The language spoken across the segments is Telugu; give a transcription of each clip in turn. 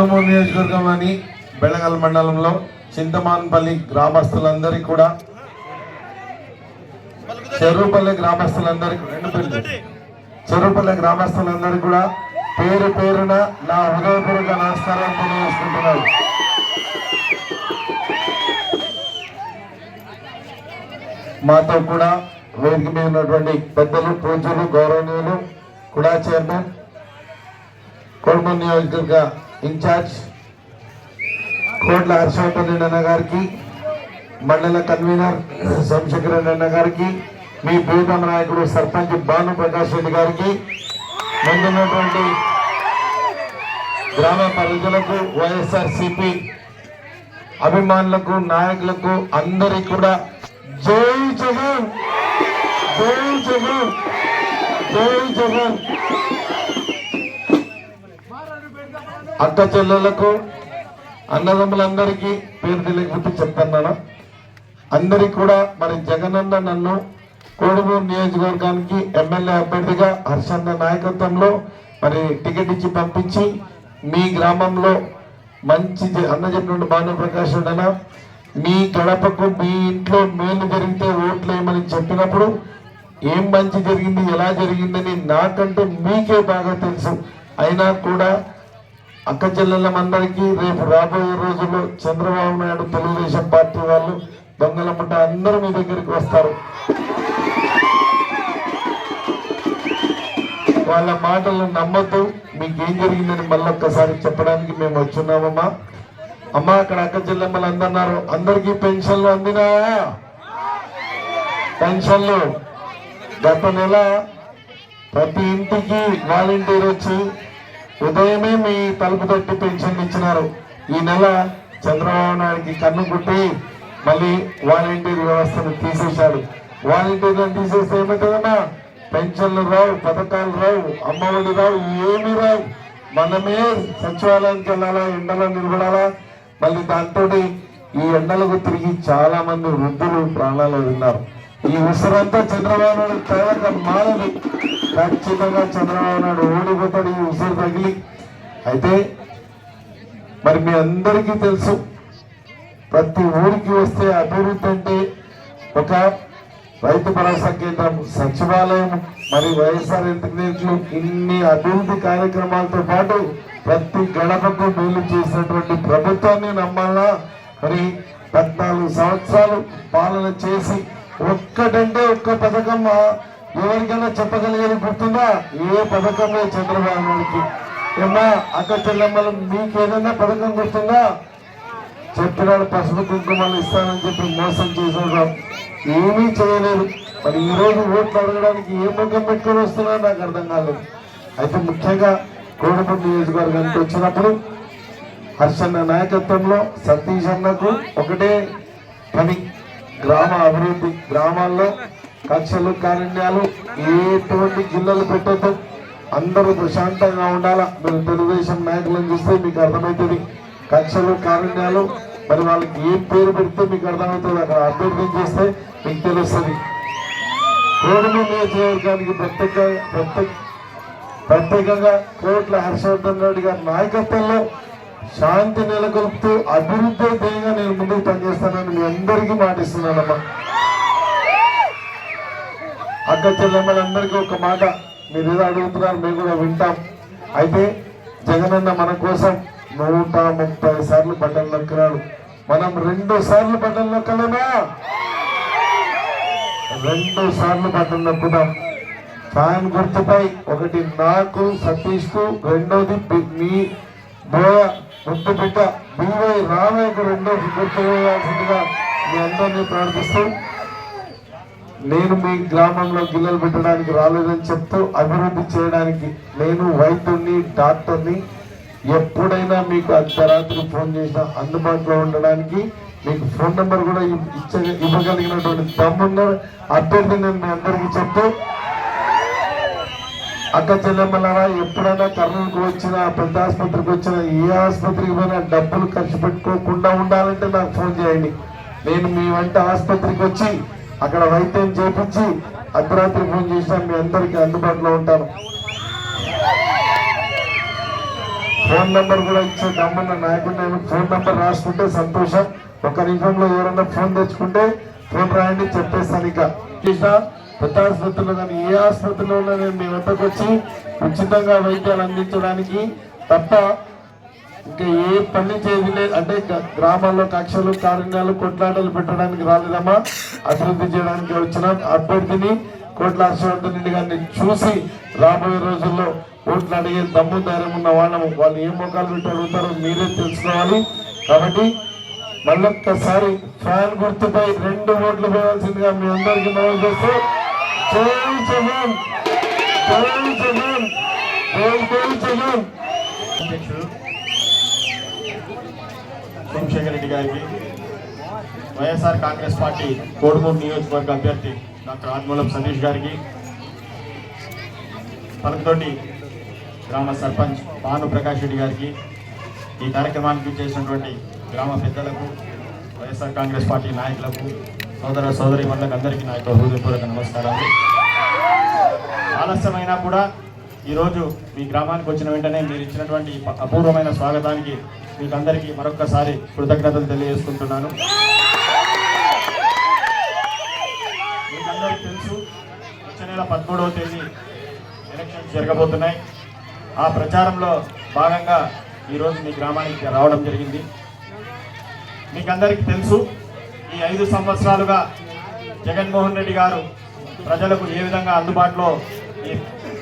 కోడుమూరు నియోజకవర్గంలోని బెళగల్ మండలంలో చింతమాన్పల్లి గ్రామస్తులందరికీ కూడా చెరువుపల్లి గ్రామస్తులందరికీ రెండు చెరువుపల్లి గ్రామస్తులందరికీ కూడా పేరు పేరున నా హృదయపూర్వక నమస్కారాలు తెలియజేసుకుంటున్నాను. మాతో కూడా వేదిక మీద ఉన్నటువంటి పెద్దలు పూజలు గౌరవనీయులు కూడా చైర్మన్ కొడుమూరు నియోజకవర్గ ఇన్ఛార్జ్ కోట్ల హర్షవర్ధన్ అన్న గారికి మండల కన్వీనర్ సోమశేఖర్ అన్న గారికి మీ ప్రియతమ నాయకుడు సర్పంచ్ భాను ప్రకాష్ రెడ్డి గారికి ముందున్నటువంటి గ్రామ ప్రజలకు వైఎస్ఆర్ సిపి అభిమానులకు నాయకులకు అందరికి కూడా జై జగన్! జై జగన్! జై జగన్! అక్క చెల్లెలకు అన్నదమ్ములందరికీ పేరు తెలియకపోతే చెప్తున్నాను అందరికి కూడా మరి జగనన్న నన్ను కోడుమూరు నియోజకవర్గానికి ఎమ్మెల్యే అభ్యర్థిగా హర్షన్న నాయకత్వంలో మరి టికెట్ ఇచ్చి పంపించి మీ గ్రామంలో మంచి అన్న చెప్పినట్టు భాను ప్రకాష్ మీ గడపకు మీ ఇంట్లో మేలు జరిగితే ఓట్లు చెప్పినప్పుడు ఏం మంచి జరిగింది ఎలా జరిగిందని నాకంటే మీకే బాగా తెలుసు. అయినా కూడా అక్క చెల్లెళ్ళమందరికీ రేపు రాబోయే రోజుల్లో చంద్రబాబు నాయుడు తెలుగుదేశం పార్టీ వాళ్ళు దొంగల దొంగలమ్మట అందరూ మీ దగ్గరికి వస్తారు. వాళ్ళ మాటలు నమ్మద్దు. మీకు ఏం జరిగిందని మళ్ళొక్కసారి చెప్పడానికి మేము వచ్చున్నామమ్మా. అమ్మా అక్కడ అక్క చెల్లెమ్మలు అందన్నారు. అందరికీ పెన్షన్లు అందినాయా పెన్షన్లు. గత నెల ప్రతి ఇంటికి వాలంటీర్ వచ్చి ఉదయమే మీ తలుపు తట్టి పెన్షన్ ఇచ్చినారు. ఈ నెల చంద్రబాబు నాయుడికి కన్ను కుట్టి మళ్ళీ వాలంటీర్ వ్యవస్థను తీసేశాడు. వాలంటీర్లను తీసేస్తే ఏమవుతుందమ్మా పెన్షన్లు రావు పథకాలు రావు అమ్మఒడి రావు ఏమీ రావు. మనమే సచివాలయానికి వెళ్ళాలా ఎండలో నిలబడాలా? మళ్ళీ దాంతో ఈ ఎండలకు తిరిగి చాలా మంది వృద్ధులు ప్రాణాలు విన్నారు ఈ ఉసిరంతా చంద్రబాబు నాయుడు తేవక మానదు ఖచ్చితంగా చంద్రబాబు నాయుడు ఓడిపోతాడు ఈ ఉసిరు తగిలి. అయితే మరి మీ అందరికీ తెలుసు ప్రతి ఊరికి వస్తే అభివృద్ధి అంటే ఒక రైతు భరోసా కేంద్రం సచివాలయం మరి వైఎస్ఆర్ ఇంటర్నెట్లు ఇన్ని అభివృద్ధి కార్యక్రమాలతో పాటు ప్రతి గడపకు మేలు చేసినటువంటి ప్రభుత్వాన్ని నమ్మాలా? మరి పద్నాలుగు సంవత్సరాలు పాలన చేసి ఒక్కటంటే ఒక్క పథకం ఎవరికైనా చెప్పగలిగేది గుర్తుందా? ఏ పథకమే చంద్రబాబు నాయుడికి? ఏమా అక్క చెల్లెమ్మలు మీకు ఏదైనా పథకం గుర్తుందా? చెప్పినాడు పసుపు కుంకుమలు ఇస్తానని చెప్పి మోసం చేసాడు ఏమీ చేయలేదు. మరి ఈ రోజు ఓట్లు అడగడానికి ఏ ముఖం పెట్టుకొని వస్తున్నా నాకు అర్థం కాలేదు. అయితే ముఖ్యంగా కోడపల్లి నియోజకవర్గానికి వచ్చినప్పుడు హర్షన్న నాయకత్వంలో సతీష్ అన్నకు ఒకటే పని. గ్రామ అభివృద్ధి గ్రామాల్లో కక్షలు కారణ్యాలు ఎటువంటి గిన్నెలు పెట్టద్దు. అందరూ ప్రశాంతంగా ఉండాలా? మీరు తెలుగుదేశం నాయకులను చూస్తే మీకు అర్థమవుతుంది. కక్షలు కారణ్యాలు మరి వాళ్ళకి ఏం పేరు పెడితే మీకు అర్థమవుతుంది? అక్కడ అభ్యర్థం చేస్తే మీకు తెలుస్తుంది. రోడ్డు నియోజకవర్గానికి ప్రత్యేక ప్రత్యేక ప్రత్యేకంగా కోట్ల హర్షవర్ధన్ రెడ్డి గారి నాయకత్వంలో శాంతి నెలకొల్పుతూ అభివృద్ధి ధ్యేయంగా నేను ముందుకు పనిచేస్తానని మీ అందరికీ మాటిస్తున్నానమ్మా. అక్క చెల్లెమ్మలందరికీ ఒక మాట. మీరు ఏదో అడుగుతున్నారు మేము కూడా వింటాం. అయితే జగనన్న మన కోసం నూట ముప్పై సార్లు బట్టలు నొక్కినాడు. మనం రెండు సార్లు బట్టలు నొక్కలేమా? రెండు సార్లు బట్టలు నొక్కుదాం ఫ్యాన్ గుర్తుపై ఒకటి నాకు సతీష్కు రెండోది మీ ముద్దు బిడ్డ బీవై రామయ్యకు రెండో గుర్తుగా మీ అందరినీ ప్రార్థిస్తూ నేను మీ గ్రామంలో గిల్లలు పెట్టడానికి రాలేదని చెప్తూ అభివృద్ధి చేయడానికి నేను వైద్యుడిని డాక్టర్ని ఎప్పుడైనా మీకు అర్ధరాత్రి ఫోన్ చేసినా అందుబాటులో ఉండడానికి మీకు ఫోన్ నెంబర్ కూడా ఇచ్చ ఇవ్వగలిగినటువంటి దమ్మున్న అభ్యర్థి నేను మీ అందరికీ చెప్తూ అక్క చెల్లెమ్మలారా ఎప్పుడైనా కర్నూలుకు వచ్చినా పెద్ద ఆసుపత్రికి వచ్చినా ఏ ఆసుపత్రికి పోయినా డబ్బులు ఖర్చు పెట్టుకోకుండా ఉండాలంటే నాకు ఫోన్ చేయండి. నేను మీ వెంట ఆసుపత్రికి వచ్చి అక్కడ వైద్యం చేపించి అర్ధరాత్రి ఫోన్ చేసినా మీ అందరికీ అందుబాటులో ఉంటాను. ఫోన్ నెంబర్ కూడా ఇచ్చే దమ్మున్న నాయకుడు నేను ఫోన్ నెంబర్ రాసుకుంటే సంతోషం. ఒక నిమిషంలో ఎవరన్నా ఫోన్ తెచ్చుకుంటే ఫోన్ రాయండి? చెప్పేస్తాను ఇక. పెద్ద ఆసుపత్రిలో కానీ ఏ ఆసుపత్రిలో నేను మీ వద్దకు వచ్చి ఉచితంగా వైద్యాలు అందించడానికి తప్ప ఇంకా ఏ పని చేయలేదు అంటే గ- గ్రామాల్లో కక్షలు కారణాలు కొట్లాటలు పెట్టడానికి రాలేదమ్మా. అభివృద్ధి చేయడానికి వచ్చిన అభ్యర్థిని కోట్ల హర్షవర్ధన్ రెడ్డి గారిని చూసి రాబోయే రోజుల్లో ఓట్లు అడిగే దమ్ము ధైర్యం ఉన్న వాళ్ళము వాళ్ళు ఏ మొక్కలు పెట్టి అడుగుతారో మీరే తెలుసుకోవాలి. కాబట్టి మళ్ళొక్కసారి ఫ్యాన్ గుర్తుపై రెండు ఓట్లు పోయాల్సిందిగా మీ అందరికీ మనం చేస్తూ జై జగన్! జై జగన్! జై జై జగన్! సోమశేఖర్ రెడ్డి గారికి వైఎస్ఆర్ కాంగ్రెస్ పార్టీ కోడుమూరు నియోజకవర్గ అభ్యర్థి డాక్టర్ ఆత్మూలం సతీష్ గారికి పలకతోటి గ్రామ సర్పంచ్ భాను ప్రకాష్ రెడ్డి గారికి ఈ కార్యక్రమానికి చేసినటువంటి గ్రామ పెద్దలకు వైఎస్ఆర్ కాంగ్రెస్ పార్టీ నాయకులకు సోదర సోదరి మండలకు అందరికీ నా యొక్క హృదయపూర్వక నమస్కారాలు. ఆలస్యమైనా కూడా ఈరోజు మీ గ్రామానికి వచ్చిన వెంటనే మీరు ఇచ్చినటువంటి అపూర్వమైన స్వాగతానికి మీకు అందరికీ మరొక్కసారి కృతజ్ఞతలు తెలియజేసుకుంటున్నాను. మీకు అందరికీ తెలుసు వచ్చే నెల పదమూడవ తేదీ ఎలక్షన్స్ జరగబోతున్నాయి. ఆ ప్రచారంలో భాగంగా ఈరోజు మీ గ్రామానికి రావడం జరిగింది. మీకందరికీ తెలుసు ఈ ఐదు సంవత్సరాలుగా జగన్మోహన్ రెడ్డి గారు ప్రజలకు ఏ విధంగా అందుబాటులో ఈ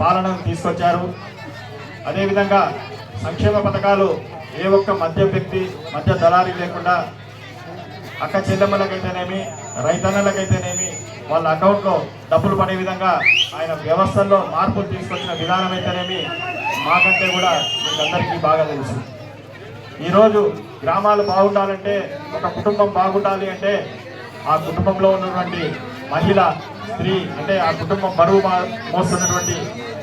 పాలనను తీసుకొచ్చారు. అదేవిధంగా సంక్షేమ పథకాలు ఏ ఒక్క మధ్య వ్యక్తి మధ్య దళారి లేకుండా అక్క చెల్లెమ్మలకైతేనేమి రైతన్నలకైతేనేమి వాళ్ళ అకౌంట్లో డబ్బులు పడే విధంగా ఆయన వ్యవస్థల్లో మార్పులు తీసుకొచ్చిన విధానం అయితేనేమి మాకంటే కూడా మీకందరికీ బాగా తెలుసు. ఈరోజు గ్రామాలు బాగుండాలంటే ఒక కుటుంబం బాగుండాలి అంటే ఆ కుటుంబంలో ఉన్నటువంటి మహిళ స్త్రీ అంటే ఆ కుటుంబం బరువు మోస్తున్నటువంటి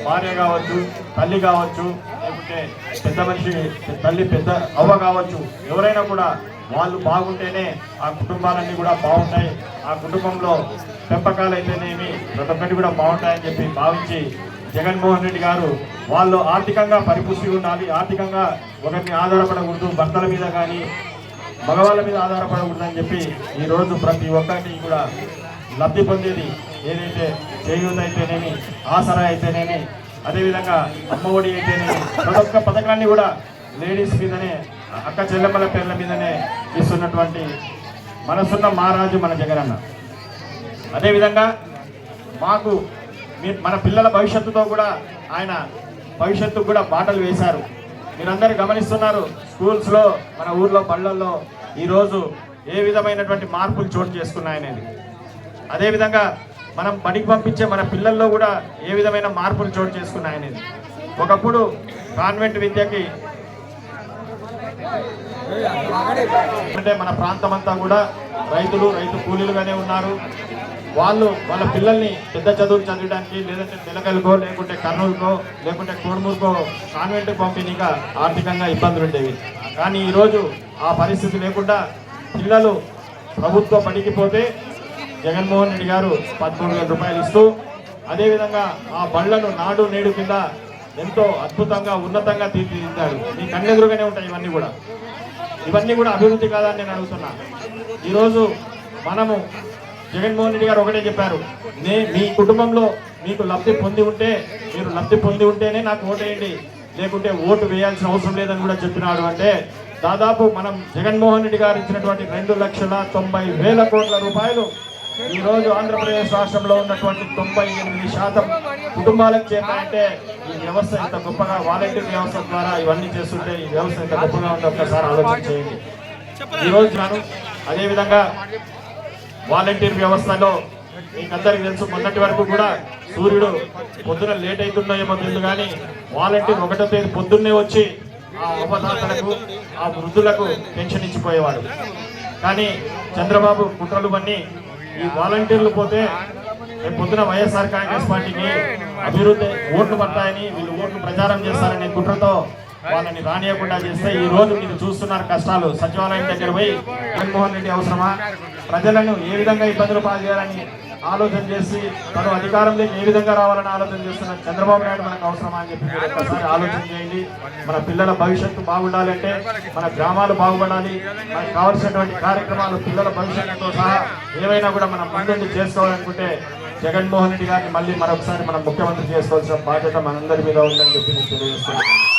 భార్య కావచ్చు తల్లి కావచ్చు లేకుంటే పెద్ద మనిషి తల్లి పెద్ద అవ్వ కావచ్చు ఎవరైనా కూడా వాళ్ళు బాగుంటేనే ఆ కుటుంబాలన్నీ కూడా బాగుంటాయి. ఆ కుటుంబంలో పెంపకాలు అయితేనేమి ప్రతి ఒక్కటి కూడా బాగుంటాయని చెప్పి భావించి జగన్మోహన్ రెడ్డి గారు వాళ్ళు ఆర్థికంగా పరిపుష్టి ఉండాలి ఆర్థికంగా ఒకరిని ఆధారపడకూడదు భర్తల మీద కానీ మగవాళ్ళ మీద ఆధారపడకూడదు అని చెప్పి ఈ రోజు ప్రతి ఒక్కరికి కూడా లబ్ధి పొందేది ఏదైతే చేయూత అయితేనేమి ఆసరా అయితేనేమి అదేవిధంగా అమ్మఒడి అయితేనేమి ప్రతి ఒక్క పథకాన్ని కూడా లేడీస్ మీదనే అక్క చెల్లెమ్మల పేర్ల మీదనే ఇస్తున్నటువంటి మనసున్న మహారాజు మన జగనన్న. అదేవిధంగా మాకు మన పిల్లల భవిష్యత్తుతో కూడా ఆయన భవిష్యత్తు కూడా బాటలు వేశారు. మీరందరూ గమనిస్తున్నారు స్కూల్స్లో మన ఊర్లో పళ్ళల్లో ఈరోజు ఏ విధమైనటువంటి మార్పులు చోటు చేసుకున్నాయనేది అదేవిధంగా మనం బడికి పంపించే మన పిల్లల్లో కూడా ఏ విధమైన మార్పులు చోటు చేసుకున్నాయనేది ఒకప్పుడు కాన్వెంట్ విద్యకి అంటే మన ప్రాంతం అంతా కూడా రైతులు రైతు కూలీలుగానే ఉన్నారు. వాళ్ళు వాళ్ళ పిల్లల్ని పెద్ద చదువులు చదివడానికి లేదంటే తెలకలకో లేకుంటే కర్నూలుకో లేకుంటే కోడుమూరుకో కాన్వెంట్కి పంపిణీగా ఆర్థికంగా ఇబ్బందులు ఉండేవి. కానీ ఈరోజు ఆ పరిస్థితి లేకుండా పిల్లలు ప్రభుత్వ బడికి పోతే జగన్మోహన్ రెడ్డి గారు పదమూడు వేల రూపాయలు ఇస్తూ అదేవిధంగా ఆ బళ్ళను నాడు నేడు కింద ఎంతో అద్భుతంగా ఉన్నతంగా తీర్చిదిద్దాడు మీ కన్నెదురుగానే ఉంటాయి ఇవన్నీ కూడా. ఇవన్నీ కూడా అభివృద్ధి కాదని నేను అడుగుతున్నా. ఈరోజు మనము జగన్మోహన్ రెడ్డి గారు ఒకటే చెప్పారు. నే మీ కుటుంబంలో మీకు లబ్ధి పొంది ఉంటే మీరు లబ్ధి పొంది ఉంటేనే నాకు ఓటేయండి. లేకుంటే ఓటు వేయాల్సిన అవసరం లేదని కూడా చెప్పినాడు అంటే దాదాపు మనం జగన్మోహన్ రెడ్డి గారు ఇచ్చినటువంటి రెండు లక్షల తొంభై వేల కోట్ల రూపాయలు ఈరోజు ఆంధ్రప్రదేశ్ రాష్ట్రంలో ఉన్నటువంటి తొంభై ఎనిమిది శాతం కుటుంబాలకు చేరాయంటే ఈ వ్యవస్థ ఎంత గొప్పగా వాలంటీర్ వ్యవస్థ ద్వారా ఇవన్నీ చేస్తుంటే ఈ వ్యవస్థ ఎంత గొప్పగా ఉందో ఒక్కసారి ఆలోచన చేయండి. ఈ రోజు నాను అదేవిధంగా వాలంటీర్ వ్యవస్థలో మీకందరికి తెలుసు మొన్నటి వరకు కూడా సూర్యుడు పొద్దున లేట్ అవుతున్నాయేమో తెలుసు కానీ వాలంటీర్ ఒకటో తేదీ పొద్దున్నే వచ్చి ఆ ఉపదాతలకు ఆ వృద్ధులకు పెన్షన్ ఇచ్చిపోయేవాడు. కానీ చంద్రబాబు కుట్రలు పన్ని ఈ వాలంటీర్లు పోతే రేపు పొద్దున వైఎస్ఆర్ కాంగ్రెస్ పార్టీకి అభివృద్ధి ఓట్లు పడతాయని వీళ్ళు ఓట్లు ప్రచారం చేస్తారనే కుట్రతో వాళ్ళని రానియకుండా చేస్తే ఈ రోజు మీరు చూస్తున్నారు కష్టాలు. సచివాలయం దగ్గర పోయి జగన్మోహన్ రెడ్డి అవసరమా? ప్రజలను ఏ విధంగా ఇబ్బందులు పాల్చేయాలని ఆలోచన చేసి తను అధికారంలోకి ఏ విధంగా రావాలని ఆలోచన చేస్తున్న చంద్రబాబు నాయుడు మనకు అవసరమా అని చెప్పి మీరు ఒక్కసారి ఆలోచన చేయండి. మన పిల్లల భవిష్యత్తు బాగుండాలంటే మన గ్రామాలు బాగుపడాలి. మనకు కావాల్సినటువంటి కార్యక్రమాలు పిల్లల భవిష్యత్తుతో సహా ఏవైనా కూడా మనం ముందుండి చేసుకోవాలనుకుంటే జగన్మోహన్ రెడ్డి గారిని మళ్ళీ మరొకసారి మనం ముఖ్యమంత్రి చేసుకోవాల్సిన బాధ్యత మనందరి మీద ఉందని చెప్పి నేను తెలియజేస్తున్నాను.